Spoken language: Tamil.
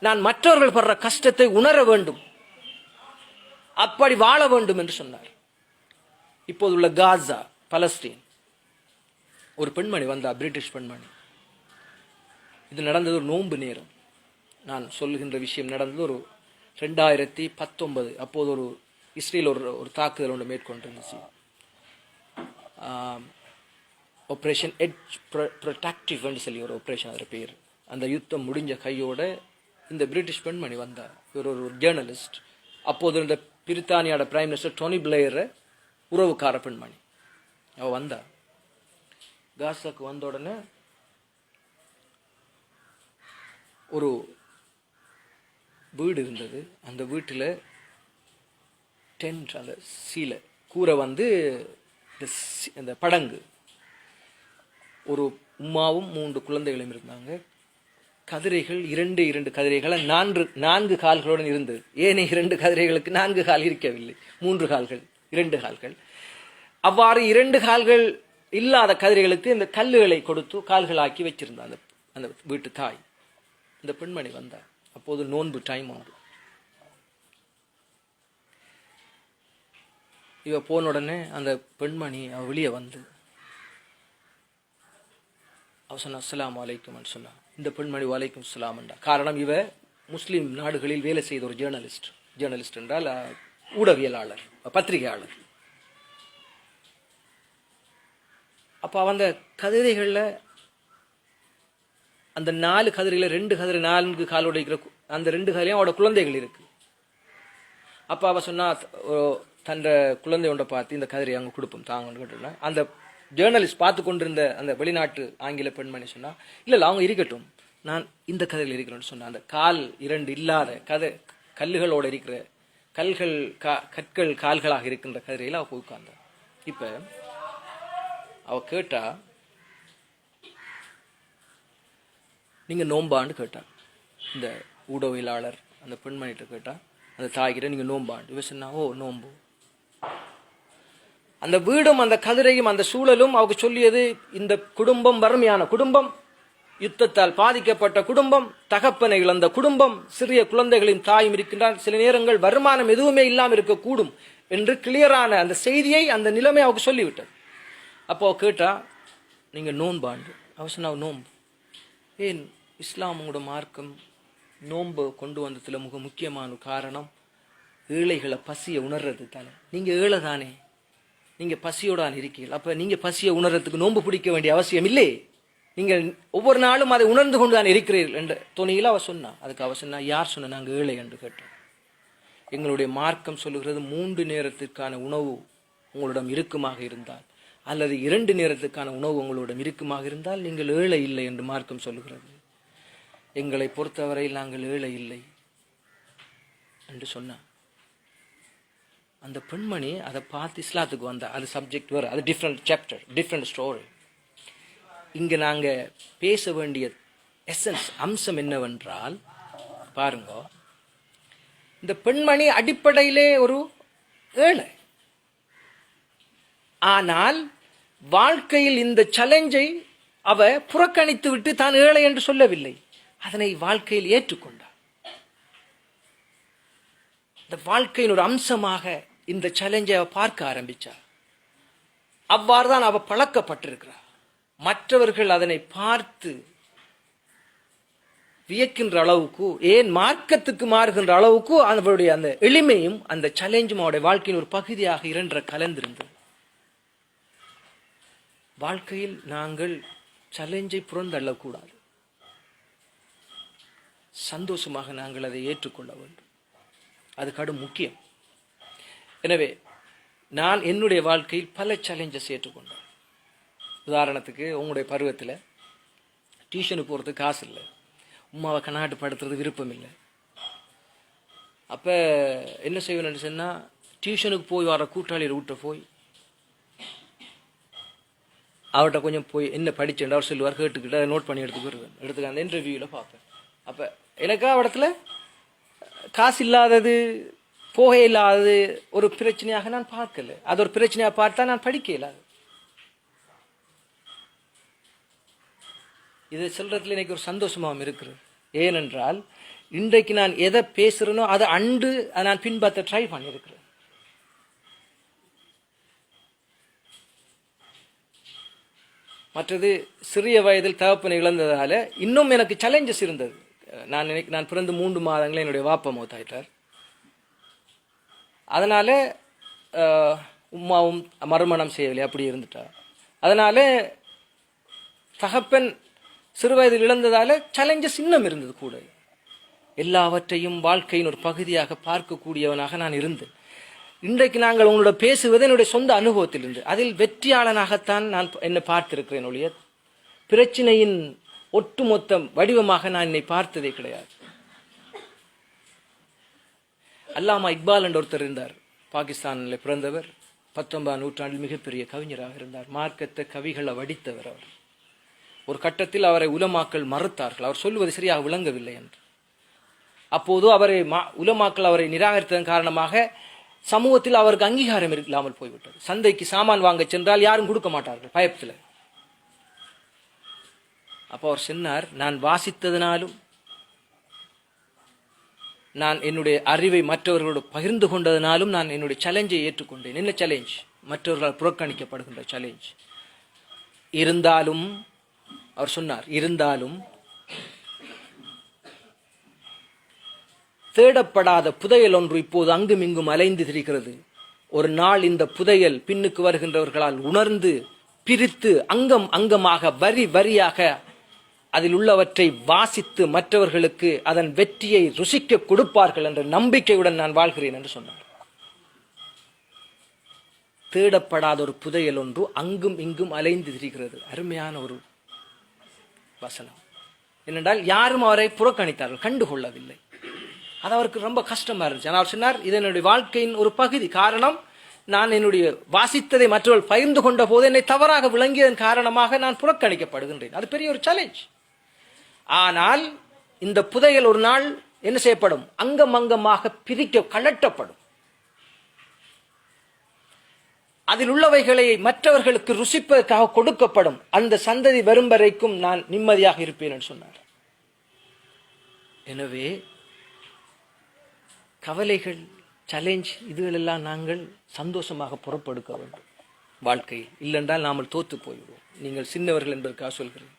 நான் மற்றவர்கள் படுற கஷ்டத்தை உணர வேண்டும். அப்படி வாழ வேண்டும் என்று சொன்னார். இப்போது உள்ள காசா பலஸ்தீன். ஒரு பெண்மணி வந்தா பிரிட்டிஷ் பெண்மணி. இது நடந்தது ஒரு நோன்பு நேரம். நான் சொல்லுகின்ற விஷயம் நடந்தது ஒரு ரெண்டாயிரத்தி பத்தொன்பது. அப்போது ஒரு இஸ்ரேல் ஒரு ஒரு தாக்குதல் ஒன்று மேற்கொண்டிருந்துச்சு. ஆப்ரேஷன் எட்ஜ் ப்ரொட்டாக்டிவ்னு சொல்லி ஒரு ஆப்ரேஷன் அதில் பேர். அந்த யுத்தம் முடிஞ்ச கையோட இந்த பிரிட்டிஷ் பெண்மணி வந்தார். இவர் ஒரு ஜேர்னலிஸ்ட் அப்போது இருந்த பிரித்தானியோட பிரைம் மினிஸ்டர் டோனி பிளேயர் உறவுக்கார பெண்மணி. அவள் வந்தா காசாக்கு வந்த உடனே ஒரு வீடு இருந்தது. அந்த வீட்டில் டென்ட் அந்த சீலை கூரை வந்து இந்த இந்த படங்கு. ஒரு உம்மாவும் மூன்று குழந்தைகளும் இருந்தாங்க. கதிரைகள் இரண்டு இரண்டு கதிரைகள் நான்கு நான்கு கால்களுடன் இருந்தது ஏனைய இரண்டு கதிரைகளுக்கு நான்கு கால் இருக்கவில்லை. மூன்று கால்கள் இரண்டு கால்கள். அவ்வாறு இரண்டு கால்கள் இல்லாத கதிரைகளுக்கு இந்த கல்லுகளை கொடுத்து கால்களாக்கி வச்சிருந்தா அந்த அந்த வீட்டு தாய். இந்த பெண்மணி வந்தார் அப்போது நோன்பு டைம் உண்டு இவ போன உடனே அந்த பெண்மணி வெளியே வந்து அவ சொன்னா அஸ்லாம் வலைக்கும்னு சொன்னா இந்த பெண்மணி வலைக்கும் சலாம்ண்டா காரணம் இவ முஸ்லீம் நாடுகளில் வேலை செய்த ஒரு ஜேர்னலிஸ்ட் ஜேர்னலிஸ்ட் என்றால் ஊடகவியலாளர் பத்திரிகையாளர். அப்போ அந்த கதிரைகளில் அந்த நாலு கதிரையில் ரெண்டு கதிரை நான்கு காலோட இருக்கிற அந்த ரெண்டு கதிரையும் அவட குழந்தைகள் இருக்கு. அப்போ அவ சொன்னா ஓ, தன்ற குழந்தை ஒன்றை பார்த்து இந்த கதிரை அங்கே கொடுப்போம் தாங்கன்னு கேட்டோன்னா அந்த ஜேர்னலிஸ்ட் பார்த்து கொண்டிருந்த அந்த வெளிநாட்டு ஆங்கில பெண்மணி சொன்னா இல்லை அவங்க இருக்கட்டும். நான் இந்த கதையில் இருக்கிறேன்னு சொன்னேன் அந்த கால் இரண்டு இல்லாத கதை கல்லுகளோட இருக்கிற கல்கள் கா- கற்கள் கால்களாக இருக்கின்ற கதிரையில் அவள் போய் உட்கார்ந்தா. இப்ப அவ கேட்டா நீங்கள் நோம்பான்னு கேட்டா இந்த ஊடகவியலாளர் அந்த பெண்மணிகிட்ட கேட்டா அந்த தாய்கிட்ட நீங்கள் நோம்பாண்டு இவ சொன்னா ஓ நோம்பு. அந்த வீடும் அந்த கதிரையும் அந்த சூழலும் அவங்க சொல்லியது இந்த குடும்பம் வறுமையான குடும்பம் யுத்தத்தால் பாதிக்கப்பட்ட குடும்பம் தகப்பனை இழந்த குடும்பம் சிறிய குழந்தைகளின் தாயும் இருக்கின்றார் சில நேரங்கள் வருமானம் எதுவுமே இல்லாமல் இருக்கக்கூடும் என்று கிளியரான அந்த செய்தியை அந்த நிலைமை அவங்க சொல்லிவிட்டது. அப்போ கேட்டா நீங்க நோன்பாண்டு அவ நோன்பு. ஏன் இஸ்லாமோட மார்க்கம் நோன்பு கொண்டு வந்ததுல மிக முக்கியமான காரணம் ஏழைகளை பசியை உணர்றது தானே நீங்க ஏழை தானே நீங்கள் பசியோடான் இருக்கீர்கள். அப்போ நீங்கள் பசியை உணர்றதுக்கு நோன்பு பிடிக்க வேண்டிய அவசியம் இல்லை. நீங்கள் ஒவ்வொரு நாளும் அதை உணர்ந்து கொண்டு தான் இருக்கிறீர்கள் என்ற துணியில் அவள் சொன்னான் அதுக்கு அவ சொன்னா யார் சொன்ன நாங்கள் ஏழை? என்று கேட்டோம். எங்களுடைய மார்க்கம் சொல்லுகிறது மூன்று நேரத்திற்கான உணவு உங்களிடம் இருக்குமாக இருந்தால் அல்லது இரண்டு நேரத்துக்கான உணவு உங்களிடம் இருக்குமாக இருந்தால் நீங்கள் ஏழை இல்லை என்று மார்க்கம் சொல்லுகிறது. எங்களை பொறுத்தவரையில் நாங்கள் ஏழை இல்லை என்று சொன்னான் அந்த பெண்மணி அதை பார்த்து இஸ்லாத்துக்கு வந்தா. அது சப்ஜெக்ட் வேறு. அது டிஃப்ரெண்ட் சாப்டர் டிஃப்ரெண்ட் ஸ்டோரி இங்கே நாங்கள் பேச வேண்டிய எசன்ஸ் அம்சம் என்னவென்றால் பாருங்க. இந்த பெண்மணி அடிப்படையிலே ஒரு ஏழை. ஆனால் வாழ்க்கையில் இந்த சேலஞ்சை அவ புறக்கணித்து விட்டு தான் ஏழை என்று சொல்லவில்லை. அதனை வாழ்க்கையில் ஏற்றுக்கொண்டார். இந்த வாழ்க்கையின் ஒரு அம்சமாக இந்த சேலஞ்சை அவள் பார்க்க ஆரம்பித்தாள் அவ்வாறு தான் அவள் பழக்கப்பட்டிருக்கிறார். மற்றவர்கள் அதனை பார்த்து வியக்கின்ற அளவுக்கு ஏன் மார்க்கத்துக்கு மாறுகின்ற அளவுக்கு அவருடைய அந்த எளிமையும் அந்த சேலஞ்சும் அவருடைய வாழ்க்கையின் ஒரு பகுதியாக இரண்ட கலந்திருந்தது. வாழ்க்கையில் நாங்கள் சேலஞ்சை புறந்தள்ளக்கூடாது. சந்தோஷமாக நாங்கள் அதை ஏற்றுக்கொள்ள வேண்டும். அது கடும் முக்கியம். எனவே நான் என்னுடைய வாழ்க்கையில் பல சேலஞ்சஸ் ஏற்றுக்கொண்டேன். உதாரணத்துக்கு உங்களுடைய பருவத்தில் டியூஷனுக்கு போகிறதுக்கு காசு இல்லை. உமாவை கண்ணாட்டு படுத்துறது விருப்பம் இல்லை. அப்போ என்ன செய்வேன்னு சொன்னால் டியூஷனுக்கு போய் வர கூட்டாளியர் வீட்டை போய் அவர்கிட்ட கொஞ்சம் போய் என்ன படிச்சேன் அவர் சொல்லுவார் கேட்டுக்கிட்டு அதை நோட் பண்ணி எடுத்து எடுத்துக்க அந்த இன்டர்வியூவில் பார்ப்பேன். அப்போ எனக்கா இடத்துல காசு இல்லாதது போகை இல்லாதது ஒரு பிரச்சனையாக நான் பார்க்கல. அது ஒரு பிரச்சனையாக பார்த்தா நான் படிக்க இல்லாது இதை சொல்றதுல எனக்கு ஒரு சந்தோஷமாகவும் இருக்கிறது. ஏனென்றால் இன்றைக்கு நான் எதை பேசுறேனோ அதை அண்டு அதை நான் பின்பற்ற ட்ரை பண்ணியிருக்கிறேன். மற்றது சிறிய வயதில் தகப்பனை இழந்ததால இன்னும் எனக்கு சேலஞ்சஸ் இருந்தது. நான் நினைக்க நான் பிறந்து மூன்று மாதங்களே என்னுடைய வாப்பா மௌத்தாயிட்டார் அதனால் உம்மாவும் மறுமணம் செய்யவில்லை அப்படி இருந்துட்டார் அதனால் தகப்பன் சிறுவயதில் இழந்ததால் சேலஞ்சஸ் இன்னும் இருந்தது கூட. எல்லாவற்றையும் வாழ்க்கையின் ஒரு பகுதியாக பார்க்கக்கூடியவனாக நான் இருந்தேன். இன்றைக்கு நாங்கள் உங்களோட பேசுவது என்னுடைய சொந்த அனுபவத்திலிருந்து. அதில் வெற்றியாளனாகத்தான் நான் என்னை பார்த்திருக்கிறேன் ஒழிய பிரச்சனையின் ஒட்டுமொத்த வடிவமாக நான் என்னை பார்த்ததே கிடையாது. அல்லாமா இக்பால் என்ற ஒருத்தர் இருந்தார். பாகிஸ்தானில் பிறந்தவர். பத்தொன்பதாம் நூற்றாண்டில் மிகப்பெரிய கவிஞராக இருந்தார். மார்க்கத்தை கவிகளை வடித்தவர் அவர். ஒரு கட்டத்தில் அவரை உலமாக்கள் மறுத்தார்கள். அவர் சொல்லுவது சரியாக விளங்கவில்லை என்று. அப்போது அவரை மா- உலமாக்கள் அவரை நிராகரித்ததன் காரணமாக சமூகத்தில் அவருக்கு அங்கீகாரம் இல்லாமல் போய்விட்டது. சந்தைக்கு சாமான் வாங்க சென்றால் யாரும் கொடுக்க மாட்டார்கள். பயத்தில் அப்போ அவர் சொன்னார் நான் வாசித்ததினாலும் நான் என்னுடைய அறிவை மற்றவர்களோடு பகிர்ந்து கொண்டதினாலும் நான் என்னுடைய சேலஞ்சை ஏற்றுக்கொண்டேன். என்ன சேலஞ்ச் மற்றவர்களால் புறக்கணிக்கப்படுகின்ற சேலஞ்ச் இருந்தாலும் அவர் சொன்னார் இருந்தாலும் தேடப்படாத புதையல் ஒன்று இப்போது அங்கும் இங்கும் அலைந்து திரிகிறது ஒரு நாள் இந்த புதையல் பின்னுக்கு வருகின்றவர்களால் உணர்ந்து பிரித்து அங்கம் அங்கமாக வரி வரியாக அதில் உள்ளவற்றை வாசித்து மற்றவர்களுக்கு அதன் வெற்றியை ருசிக்க கொடுப்பார்கள் என்ற நம்பிக்கையுடன் நான் வாழ்கிறேன் என்று சொன்னார். தேடப்படாத ஒரு புதையல் ஒன்று அங்கும் இங்கும் அலைந்து திரிகிறது. அருமையான ஒரு வசனம். ஏனென்றால் யாரும் அவரை புறக்கணித்தார்கள் கண்டுகொள்ளவில்லை. அது அவருக்கு ரொம்ப கஷ்டமா இருந்துச்சு. ஆனால் அவர் சொன்னார் இது என்னுடைய வாழ்க்கையின் ஒரு பகுதி. காரணம் நான் என்னுடைய வாசித்ததை மற்றவர்கள் பகிர்ந்து கொண்ட போது என்னை தவறாக விளங்கியதன் காரணமாக நான் புறக்கணிக்கப்படுகின்றேன். அது பெரிய ஒரு சேலஞ்ச் ஆனால் இந்த புதையல் ஒரு நாள் என்ன செய்யப்படும்? அங்கம் அங்கமாக பிரிக்க கலட்டப்படும் அதில் உள்ளவைகளை மற்றவர்களுக்கு ருசிப்பதற்காக கொடுக்கப்படும். அந்த சந்ததி வரும் வரைக்கும் நான் நிம்மதியாக இருப்பேன் என்று சொன்னார். எனவே கவலைகள் சேலஞ்ச் இதுகளெல்லாம் நாங்கள் சந்தோஷமாக புறப்படுக்க வேண்டும். வாழ்க்கையில் இல்லென்றால் நாம் தோத்து போய்விடுவோம். நீங்கள் சின்னவர்கள் என்பதற்காக சொல்கிறேன்.